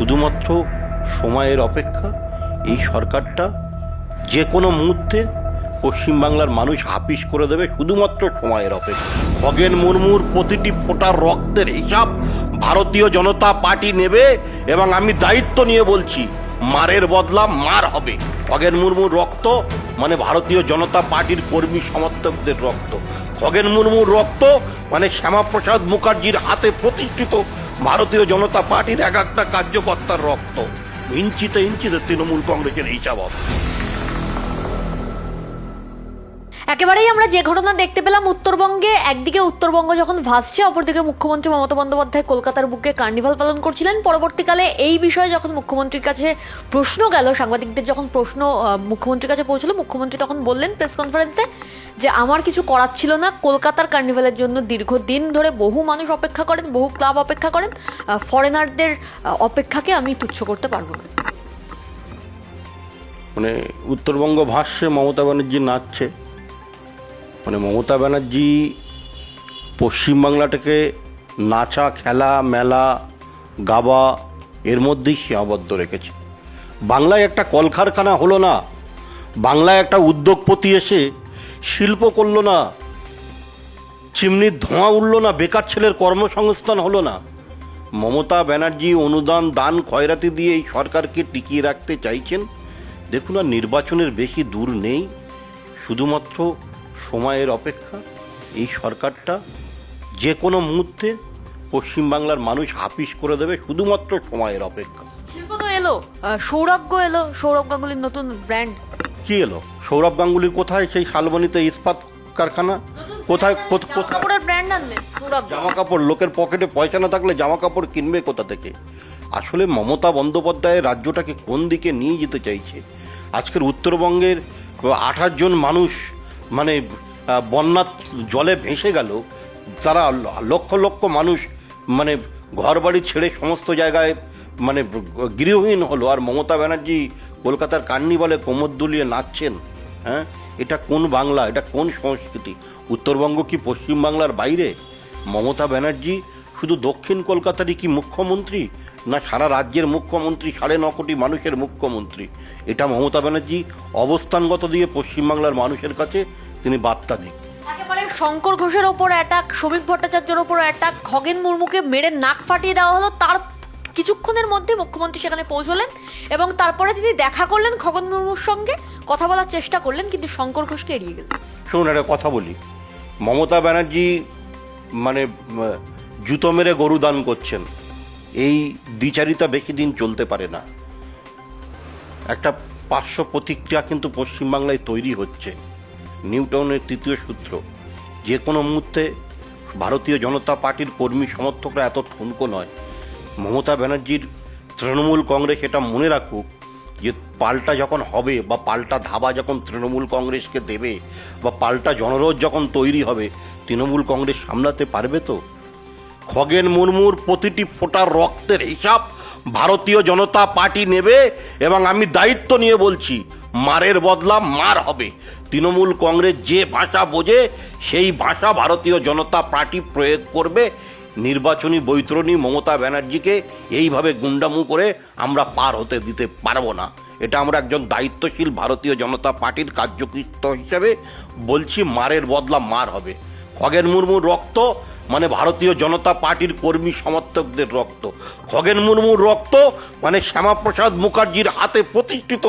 শুধুমাত্র সময়ের অপেক্ষা, এই সরকারটা যে কোনো মুহূর্তে পশ্চিমবাংলার মানুষ হাপিস করে দেবে শুধুমাত্র সময়ের অপেক্ষা। খগেন মুর্মুর প্রতিটি ফোটার রক্তের হিসাব ভারতীয় জনতা পার্টি নেবে এবং আমি দায়িত্ব নিয়ে বলছি, মারের বদলা মার হবে। খগেন মুর্মুর রক্ত মানে ভারতীয় জনতা পার্টির কর্মী সমর্থকদের রক্ত। খগেন মুর্মুর রক্ত মানে শ্যামাপ্রসাদ মুখার্জির হাতে প্রতিষ্ঠিত ভারতীয় জনতা পার্টির এক একটা কার্যকর্তার রক্ত। ইঞ্চিতে ইঞ্চিতে তৃণমূল কংগ্রেসের হিসাব হবে একেবারেই আমরা যে ঘটনা দেখতে পেলাম উত্তরবঙ্গে, একদিকে উত্তরবঙ্গ যখন ভাসছে, অপরদিকে মুখ্যমন্ত্রী মমতা বন্দ্যোপাধ্যায় কলকাতার বুকে কার্নিভাল পালন করছিলেন। পরবর্তীকালে এই বিষয়ে যখন মুখ্যমন্ত্রীর কাছে প্রশ্ন গেল, সাংবাদিকদের যখন প্রশ্ন মুখ্যমন্ত্রীর কাছে পৌঁছলো, মুখ্যমন্ত্রী তখন বললেন প্রেস কনফারেন্সে যে, আমার কিছু করার ছিল না। কলকাতার কার্নিভালের জন্য দীর্ঘদিন ধরে বহু মানুষ অপেক্ষা করেন, বহু ক্লাব অপেক্ষা করেন। ফরেনারদের অপেক্ষাকে আমি তুচ্ছ করতে পারব না। মানে উত্তরবঙ্গ ভাসছে, মমতা ব্যানার্জি নাচছে। মানে মমতা ব্যানার্জি পশ্চিমবাংলাটাকে নাচা, খেলা, মেলা গাবা এর মধ্যেই সীমাবদ্ধ রেখেছে। বাংলায় একটা কলকারখানা হলো না, বাংলায় একটা উদ্যোগপতি এসে শিল্প করল না, চিমনির ধোঁয়া উঠল না, বেকার ছেলের কর্মসংস্থান হলো না। মমতা ব্যানার্জি অনুদান, দান খয়রাতি দিয়ে এই সরকারকে টিকিয়ে রাখতে চাইছেন। দেখুন আর নির্বাচনের বেশি দূর নেই, শুধুমাত্র সময়ের অপেক্ষা এই সরকারটা যে কোনো মুহূর্তে পশ্চিমবাংলার মানুষ হাপিস করে দেবে শুধুমাত্র সময়ের অপেক্ষা। শিল্প তো এলো। আহ, সৌরভ্য এলো। সৌরভ গাঙ্গুলির নতুন ব্র্যান্ড কি এলো? সৌরভ গাঙ্গুলির কোথায়? সেই শালবনিতে ইস্পাত কারখানা? কোথায় কাপড়ের ব্র্যান্ড সৌরভ জামা কাপড় লোকের পকেটে পয়সা না থাকলে জামা কাপড় কিনবে কোথা থেকে? আসলে মমতা বন্দ্যোপাধ্যায় রাজ্যটাকে কোন দিকে নিয়ে যেতে চাইছে? আজকের উত্তরবঙ্গের আঠাশ জন মানুষ মানে বন্যার জলে ভেসে গেল তারা লক্ষ লক্ষ মানুষ মানে ঘর বাড়ি ছেড়ে সমস্ত জায়গায় মানে গৃহহীন হলো। আর মমতা ব্যানার্জি কলকাতার কার্নিভালে কোমর দুলিয়ে নাচছেন হ্যাঁ? এটা কোন বাংলা? এটা কোন সংস্কৃতি? উত্তরবঙ্গ কি পশ্চিমবাংলার বাইরে? মমতা ব্যানার্জি শুধু দক্ষিণ কলকাতারই কি মুখ্যমন্ত্রী? না সারা রাজ্যের মুখ্যমন্ত্রী সাড়ে ন কোটি মানুষের মুখ্যমন্ত্রী। এটা মমতা ব্যানার্জি অবস্থানগত দিয়ে পশ্চিমবাংলার মানুষের কাছে তিনি বার্তা দিক। একেবারে শঙ্কর ঘোষের ওপর অ্যাটাক শ্রমিক ভট্টাচার্যের ওপর অ্যাটাক খগেন মুর্মুকে মেরে নাক ফাটিয়ে দেওয়া হলো। তার কিছুক্ষণের মধ্যে মুখ্যমন্ত্রী সেখানে পৌঁছলেন এবং তারপরে তিনি দেখা করলেন খগন মুর্মুর সঙ্গে। কথা বলার চেষ্টা করলেন কিন্তু শঙ্কর ঘোষকে এড়িয়ে গেলেন। শুনুন একটা কথা বলি। মমতা ব্যানার্জি মানে জুতো মেরে গরু দান করছেন। এই দ্বিচারিতা বেশি দিন চলতে পারে না। একটা পার্শ্ব প্রতিক্রিয়া কিন্তু পশ্চিমবাংলায় তৈরি হচ্ছে। নিউটাউনের তৃতীয় সূত্র, যে কোনো মুহূর্তে ভারতীয় জনতা পার্টির কর্মী সমর্থকরা এত ঠুনকো নয়। মমতা ব্যানার্জির তৃণমূল কংগ্রেস এটা মনে রাখুক যে পাল্টা যখন হবে বা পাল্টা ধাবা যখন তৃণমূল কংগ্রেসকে দেবে বা পাল্টা জনরোধ যখন তৈরি হবে, তৃণমূল কংগ্রেস সামলাতে পারবে তো? খগেন মুর্মুর প্রতিটি ফোটার রক্তের হিসাব ভারতীয় জনতা পার্টি নেবে এবং আমি দায়িত্ব নিয়ে বলছি, মারের বদলা মার হবে। তৃণমূল কংগ্রেস যে ভাষা বোঝে, সেই ভাষা ভারতীয় জনতা পার্টি প্রয়োগ করবে। নির্বাচনী বৈতরণী মমতা ব্যানার্জিকে এইভাবে গুন্ডামু করে আমরা পার হতে দিতে পারব না। এটা আমরা একজন দায়িত্বশীল ভারতীয় জনতা পার্টির কার্যকৃত হিসেবে বলছি, মারের বদলা মার হবে। খগেন মুর্মুর রক্ত মানে ভারতীয় জনতা পার্টির কর্মী সমর্থকদের রক্ত। খগেন মুর্মুর রক্ত মানে শ্যামাপ্রসাদ মুখার্জির হাতে প্রতিষ্ঠিত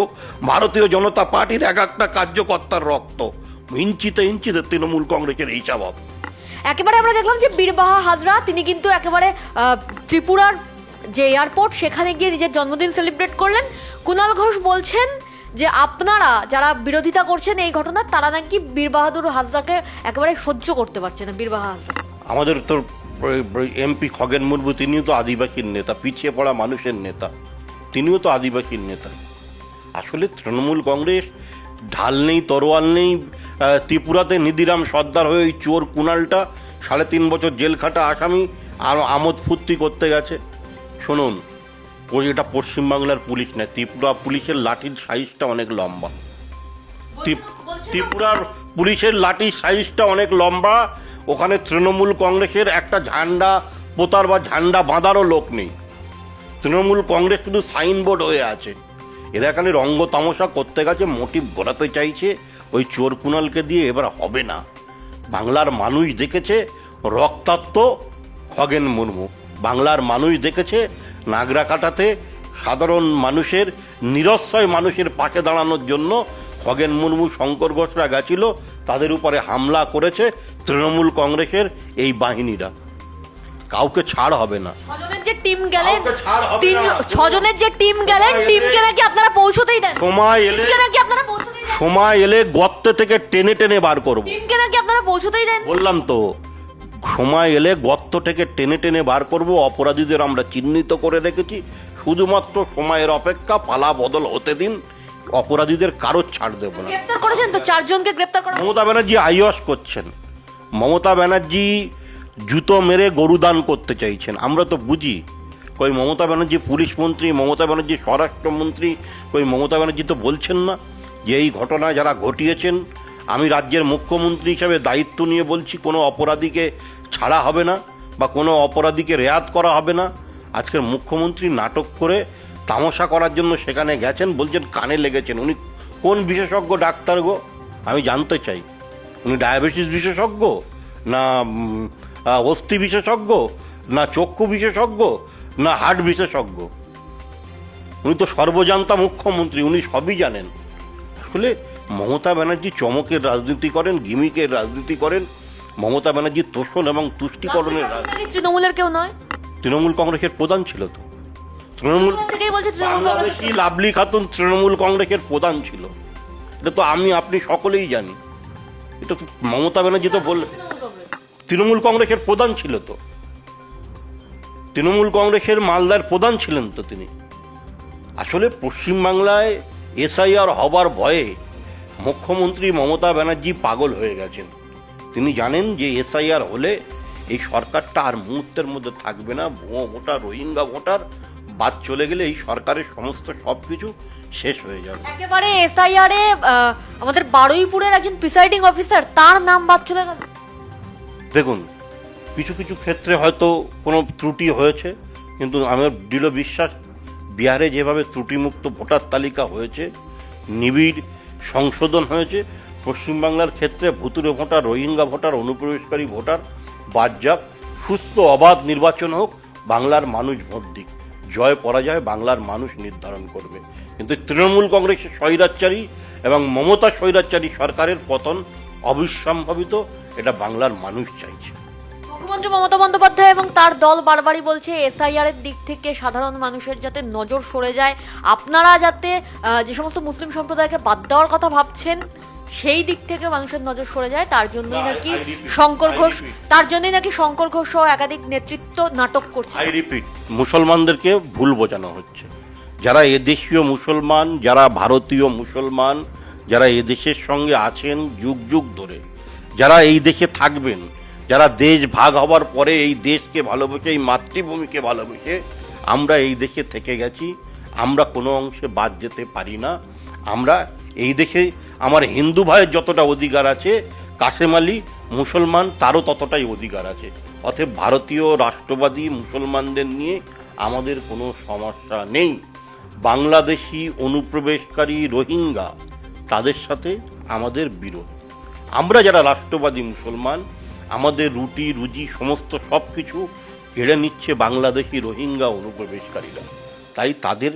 ভারতীয় জনতা পার্টির এক একটা কার্যকর্তার রক্ত। ইঞ্চিতে ইঞ্চিতে তৃণমূল কংগ্রেসের হিসাব হবে একেবারে আমরা দেখলাম যে বীরবাহা হাজরা, তিনি কিন্তু একেবারে ত্রিপুরার যে এয়ারপোর্ট, সেখানে গিয়ে নিজের জন্মদিন সেলিব্রেট করলেন। কুণাল ঘোষ বলছেন যে আপনারা যারা বিরোধিতা করছেন এই ঘটনার তারা নাকি বীর বাহাদুর হাজরাকে একেবারে সহ্য করতে পারছে না, বীরবাহা হাজরা। আমাদের তো এমপি খগেন মুর্মু তিনিও তো আদিবাসীর নেতা পিছিয়ে পড়া মানুষের নেতা তিনিও তো আদিবাসীর নেতা। আসলে তৃণমূল কংগ্রেস ঢাল নেই তরোয়াল নেই ত্রিপুরাতে নিধিরাম সর্দার হয়ে ওই চোর কুণালটা সাড়ে তিন বছর জেল খাটা আসামি আর আমোদ ফুর্তি করতে গেছে। শুনুন ওই এটা পশ্চিমবাংলার পুলিশ না ত্রিপুরা পুলিশের লাঠির সাইজটা অনেক লম্বা। ত্রিপুরার পুলিশের লাঠির সাইজটা অনেক লম্বা ওখানে তৃণমূল কংগ্রেসের একটা ঝান্ডা পোতার বা ঝান্ডা বাঁধারও লোক নেই। তৃণমূল কংগ্রেস শুধু সাইনবোর্ড হয়ে আছে। এরা এখানে রঙ্গ তামাশা করতে গেছে, মোটিভ ঘোরাতে চাইছে, ওই চোর কুণালকে দিয়ে এবার হবে না। বাংলার মানুষ দেখেছে রক্তাক্ত খগেন মুর্মু। বাংলার মানুষ দেখেছে নাগরা কাটাতে সাধারণ মানুষের নিরস্বয় মানুষের পাশে দাঁড়ানোর জন্য খগেন মুর্মু শঙ্কর ঘোষরা গেছিল তাদের উপরে হামলা করেছে তৃণমূল কংগ্রেসের এই বাহিনীরা। কাউকে ছাড় হবে না। যে টিম গেলেন তিন ছজনের যে টিম গেলেন টিমকে নাকি আপনারা পৌঁছতেই দেন? সময় এলে নাকি আপনারা সময় এলে গর্ত থেকে টেনে টেনে বার করব। টিমকে নাকি আপনারা পৌঁছতেই দেন? বললাম তো সময় এলে গর্ত থেকে টেনে টেনে বার করব অপরাধীদের আমরা চিহ্নিত করে রেখেছি। শুধুমাত্র সময়ের অপেক্ষা পালা বদল হতে দিন। অপরাধীদের কারও ছাড় দেব না। গ্রেফতার করেছেন তো? চারজনকে গ্রেফতার করা মমতা ব্যানার্জি আইওয়াস করছেন। মমতা ব্যানার্জি জুতো মেরে গরু দান করতে চাইছেন। আমরা তো বুঝি কই মমতা ব্যানার্জি পুলিশ মন্ত্রী মমতা ব্যানার্জি স্বরাষ্ট্রমন্ত্রী কই মমতা ব্যানার্জি তো বলছেন না যে এই ঘটনা যারা ঘটিয়েছেন আমি রাজ্যের মুখ্যমন্ত্রী হিসাবে দায়িত্ব নিয়ে বলছি কোনো অপরাধীকে ছাড়া হবে না বা কোনো অপরাধীকে রেয়াত করা হবে না। আজকের মুখ্যমন্ত্রী নাটক করে তামাশা করার জন্য সেখানে গেছেন বলছেন কানে লেগেছেন। উনি কোন বিশেষজ্ঞ ডাক্তার গো? আমি জানতে চাই। উনি ডায়াবেটিস বিশেষজ্ঞ? না অস্থি বিশেষজ্ঞ? না চক্ষু বিশেষজ্ঞ? না হার্ট বিশেষজ্ঞ? উনি তো সর্বজান্তা মুখ্যমন্ত্রী উনি সবই জানেন। আসলে মমতা ব্যানার্জি চমকের রাজনীতি করেন গিমিকের রাজনীতি করেন। মমতা ব্যানার্জি তোষণ এবং তুষ্টিকরণের রাজনীতি তৃণমূলের কেউ নয়? তৃণমূল কংগ্রেসের প্রধান ছিল তো। তৃণমূল থেকেই বলছে তৃণমূল কংগ্রেস বাংলাদেশি লাভলি খাতুন তৃণমূল কংগ্রেসের প্রধান ছিল। এটা তো আমি আপনি সকলেই জানি এটা তো মমতা ব্যানার্জি তো বললেন। তৃণমূল তৃণমূল কংগ্রেসের প্রধান ছিল তো। তৃণমূল কংগ্রেসের মালদার প্রধান ছিলেন তো তিনি। আসলে পশ্চিমবাংলায় এসআইআর হবার ভয়ে মুখ্যমন্ত্রী মমতা ব্যানার্জি পাগল হয়ে গেছেন। তিনি জানেন যে এসআইআর হলে এই সরকারটা আর মুহূর্তের মধ্যে থাকবে না। ভুয়ো ভোটার রোহিঙ্গা ভোটার বাদ চলে গেলে এই সরকারের সমস্ত সব কিছু শেষ হয়ে যাবে। একেবারে এসআইআর এ আমাদের বারুইপুরের একজন প্রিসাইডিং অফিসার তার নাম বাদ চলে গেল। দেখুন কিছু কিছু ক্ষেত্রে হয়তো কোনো ত্রুটি হয়েছে কিন্তু আমার দৃঢ় বিশ্বাস বিহারে যেভাবে ত্রুটিমুক্ত ভোটার তালিকা হয়েছে নিবিড় সংশোধন হয়েছে পশ্চিমবাংলার ক্ষেত্রে ভুতুরে ভোটার রোহিঙ্গা ভোটার অনুপ্রবেশকারী ভোটার বাদ যাক সুস্থ অবাধ নির্বাচন হোক বাংলার মানুষ ভোট দিক। জয় পরাজয় বাংলার মানুষ নির্ধারণ করবে। কিন্তু তৃণমূল কংগ্রেসের স্বৈরাচারী এবং মমতা স্বৈরাচারী সরকারের পতন অবিসম্ভাবিত, এটা বাংলার মানুষ চাইছে। মুখ্যমন্ত্রী মমতা বন্দ্যোপাধ্যায় এবং তার দল বারবারই বলছে, এসআইআর এর দিক থেকে সাধারণ মানুষের যাতে নজর সরে যায়। আপনারা যাতে যে সমস্ত মুসলিম সম্প্রদায়কে বাদ দেওয়ার কথা ভাবছেন সেই দিক থেকে মানুষের নজর সরে যায় তার জন্যই নাকি শঙ্কর ঘোষ তার জন্যই নাকি শঙ্কর ঘোষ সহ একাধিক নেতৃত্ব নাটক করছে। আই রিপিট মুসলমানদেরকে ভুল বোঝানো হচ্ছে। যারা এদেশীয় মুসলমান যারা ভারতীয় মুসলমান যারা এদেশের সঙ্গে আছেন যুগ যুগ ধরে যারা এই দেশে থাকবেন যারা দেশ ভাগ হওয়ার পরে এই দেশকে ভালোবেসে এই মাতৃভূমিকে ভালোবেসে আমরা এই দেশে থেকে গেছি আমরা কোনো অংশে বাদ যেতে পারি না। আমরা এই দেশে আমার হিন্দু ভাইয়ের যতটা অধিকার আছে, কাশেম আলী মুসলমান তারও ততটাই অধিকার আছে। অতএব ভারতীয় রাষ্ট্রবাদী মুসলমানদের নিয়ে আমাদের কোনো সমস্যা নেই। বাংলাদেশি অনুপ্রবেশকারী রোহিঙ্গা, তাদের সাথে আমাদের বিরোধ। আমরা যারা রাষ্ট্রবাদী মুসলমান, আমাদের রুটি, রুজি, সমস্ত সব কিছু কেড়ে নিচ্ছে বাংলাদেশি রোহিঙ্গা অনুপ্রবেশকারীরা। তাই তাদের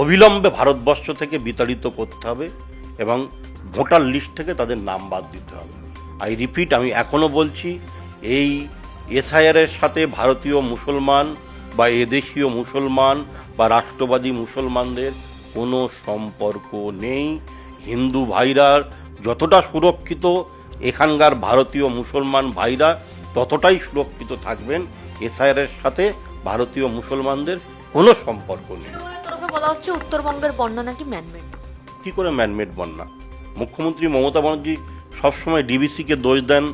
অবিলম্বে ভারতবর্ষ থেকে বিতাড়িত করতে হবে এবং ভোটার লিস্ট থেকে তাদের নাম বাদ দিতে হবে। আই রিপিট আমি এখনও বলছি এই এসআইআরের সাথে ভারতীয় মুসলমান বা এদেশীয় মুসলমান বা রাষ্ট্রবাদী মুসলমানদের কোনো সম্পর্ক নেই। হিন্দু ভাইরা যতটা সুরক্ষিত এখানকার ভারতীয় মুসলমান ভাইরা ততটাই সুরক্ষিত থাকবেন এসআইআরের সাথে ভারতীয় মুসলমানদের কোনো সম্পর্ক নেই। বলা হচ্ছে উত্তরবঙ্গের বন্যা নাকি ম্যানমেড কি করে ম্যানমেড বন্যা? মুখ্যমন্ত্রী মমতা ব্যানার্জি সবসময় ডিবিসিকে দোষ দেন।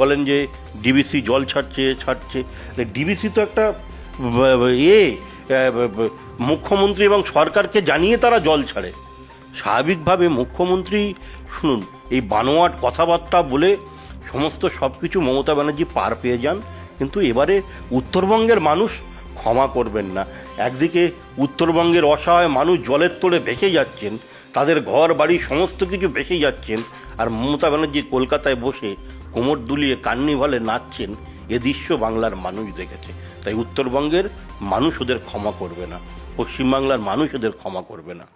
বলেন যে ডিবিসি জল ছাড়ছে ছাড়ছে। ডিবিসি তো একটা, এ মুখ্যমন্ত্রী এবং সরকারকে জানিয়ে তারা জল ছাড়ে। স্বাভাবিকভাবে মুখ্যমন্ত্রী, শুনুন, এই বানোয়াট কথাবার্তা বলে সমস্ত সব কিছু মমতা ব্যানার্জি পার পেয়ে যান, কিন্তু এবারে উত্তরবঙ্গের মানুষ ক্ষমা করবেন না। একদিকে উত্তরবঙ্গের অসহায় মানুষ জলের তোড়ে ভেসে যাচ্ছেন তাদের ঘর, বাড়ি, সমস্ত কিছু ভেসে যাচ্ছেন আর মমতা ব্যানার্জি কলকাতায় বসে কোমর দুলিয়ে কার্নিভালে নাচছেন এ দৃশ্য বাংলার মানুষ দেখেছে। তাই উত্তরবঙ্গের মানুষ ওদের ক্ষমা করবে না, পশ্চিমবাংলার মানুষ ওদের ক্ষমা করবে না।